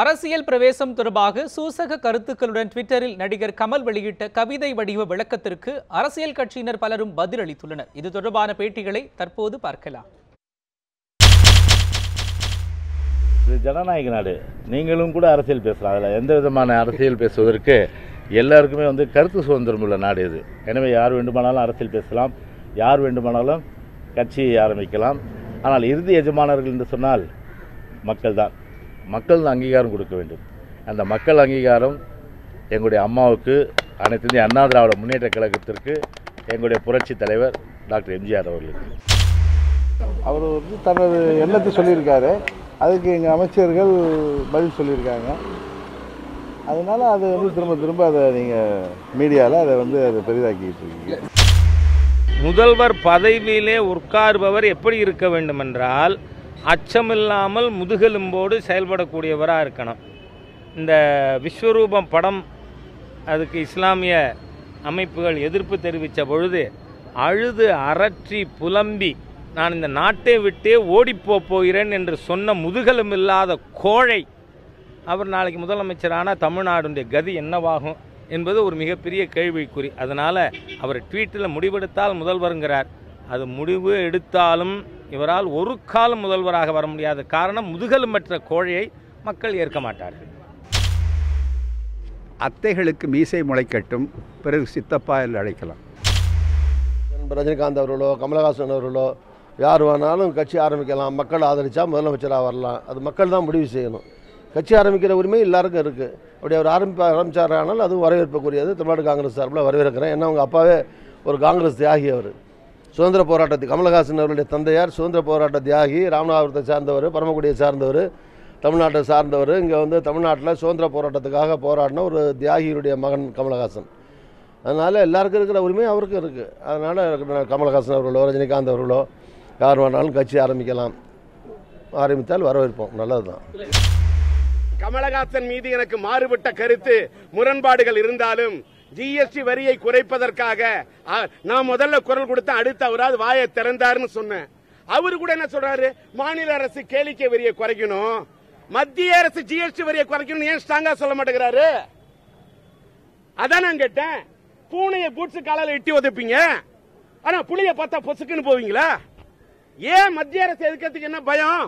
அரசியல் பிரவேசம் தொடர்பாக சூசக கருத்துக்களுடன் ட்விட்டரில் நடிகர் கமல் வெளியிட்ட கவிதை வடிவ விளக்கத்திற்கு அரசியல் கட்சியினர் பலரும் பதிலளித்துள்ளனர். இது தொடர்பான பேட்டிகளை தற்போது பார்க்கலாம். இது ஜனநாயக நாடு. நீங்களும் கூட அரசியல் பேசலாம். அதில் எந்த விதமான அரசியல் பேசுவதற்கு எல்லாருக்குமே வந்து கருத்து சுதந்திரம் உள்ள நாடு இது. எனவே யார் வேண்டுமானாலும் அரசியல் பேசலாம். யார் வேண்டுமானாலும் கட்சியை ஆரம்பிக்கலாம். ஆனால் இறுதி எஜமானர்கள் என்று சொன்னால் மக்கள் தான் மக்கள் தான் அங்கீகாரம் கொடுக்க வேண்டும். அந்த மக்கள் அங்கீகாரம் எங்களுடைய அம்மாவுக்கு அனைத்து இந்திய அண்ணா திராவிட முன்னேற்ற கழகத்திற்கு எங்களுடைய புரட்சி தலைவர் டாக்டர் எம்ஜிஆர் அவர்களுக்கு. அவர் வந்து தனது எண்ணத்தை சொல்லியிருக்காரு. அதுக்கு எங்கள் அமைச்சர்கள் பதில் சொல்லியிருக்காங்க. அதனால அது வந்து திரும்ப திரும்ப அதை நீங்கள் மீடியாவில் அதை வந்து அதை பெரிதாக்கிட்டு இருக்கீங்க. முதல்வர் பதவியிலே உட்காருபவர் எப்படி இருக்க வேண்டுமென்றால் அச்சமில்லாமல் முதுகெலும்போடு செயல்படக்கூடியவராக இருக்கணும். இந்த விஸ்வரூபம் படம் அதுக்கு இஸ்லாமிய அமைப்புகள் எதிர்ப்பு தெரிவித்த பொழுது அழுது அரற்றி புலம்பி நான் இந்த நாட்டை விட்டே ஓடிப்போ போகிறேன் என்று சொன்ன முதுகெலும்பில்லாத கோழை அவர் நாளைக்கு முதலமைச்சரான தமிழ்நாடுடைய கதி என்னவாகும் என்பது ஒரு மிகப்பெரிய கேள்விக்குறி. அதனால் அவர் ட்வீட்டில் முடிவெடுத்தால் முதல்வருங்கிறார். அது முடிவு எடுத்தாலும் இவரால் ஒரு காலம் முதல்வராக வர முடியாத காரணம் முதுகெலும்பற்ற கோழையை மக்கள் ஏற்க மாட்டார்கள். அத்தைகளுக்கு மீசை முளைக்கட்டும் பிறகு சித்தப்பா என்று அழைக்கலாம். ரஜினிகாந்த் அவர்களோ கமலஹாசன் அவர்களோ யார் வேணாலும் கட்சி ஆரம்பிக்கலாம். மக்கள் ஆதரித்தா முதலமைச்சராக வரலாம். அது மக்கள் தான் முடிவு செய்யணும். கட்சி ஆரம்பிக்கிற உரிமை எல்லாருக்கும் இருக்குது அப்படி அவர் ஆரம்பிப்ப ஆரம்பிச்சாரானால் அதுவும் வரவேற்புக்குரியது. தமிழ்நாடு காங்கிரஸ் சார்பில் வரவேற்கிறேன். ஏன்னா அவங்க அப்பாவே ஒரு காங்கிரஸ் தியாகி அவர். சுதந்திர போராட்டத்துக்கு கமலஹாசன் அவருடைய தந்தையார் சுதந்திர போராட்ட தியாகி ராமநாதபுரத்தை சார்ந்தவர் பரமக்குடியை சார்ந்தவர் தமிழ்நாட்டை சார்ந்தவர் இங்கே வந்து தமிழ்நாட்டில் சுதந்திர போராட்டத்துக்காக போராடின ஒரு தியாகியுடைய மகன் கமலஹாசன். அதனால் எல்லாருக்கும் இருக்கிற உரிமை அவருக்கும் இருக்குது அதனால் கமலஹாசன் அவர்களோ ரஜினிகாந்த் அவர்களோ யார் வேணாலும் கட்சி ஆரம்பிக்கலாம். ஆரம்பித்தால் வரவேற்போம். நல்லது தான் கமலஹாசன் மீது எனக்கு மாறுபட்ட கருத்து முரண்பாடுகள் இருந்தாலும் ஜிஎஸ்டி வரியை குறைப்பதற்காக நான் முதல்ல குரல் கொடுத்த அடுத்த அவராது வாயை திறந்தாருன்னு சொன்னேன். அவரு கூட என்ன சொல்றாரு? மாநில அரசு கேளிக்கை வரியை குறைக்கணும். மத்திய அரசு ஜிஎஸ்டி வரியை குறைக்கணும் ஏன் ஸ்ட்ராங்கா சொல்ல மாட்டேங்கிறாரு? அதான் நான் கேட்டேன். பூனையை பூட்ஸ் காலால இட்டி உதைப்பீங்க. ஆனா புளிய பார்த்தா பொசுக்குன்னு போவீங்களா? ஏன் மத்திய அரசு எதுக்கிறதுக்கு என்ன பயம்?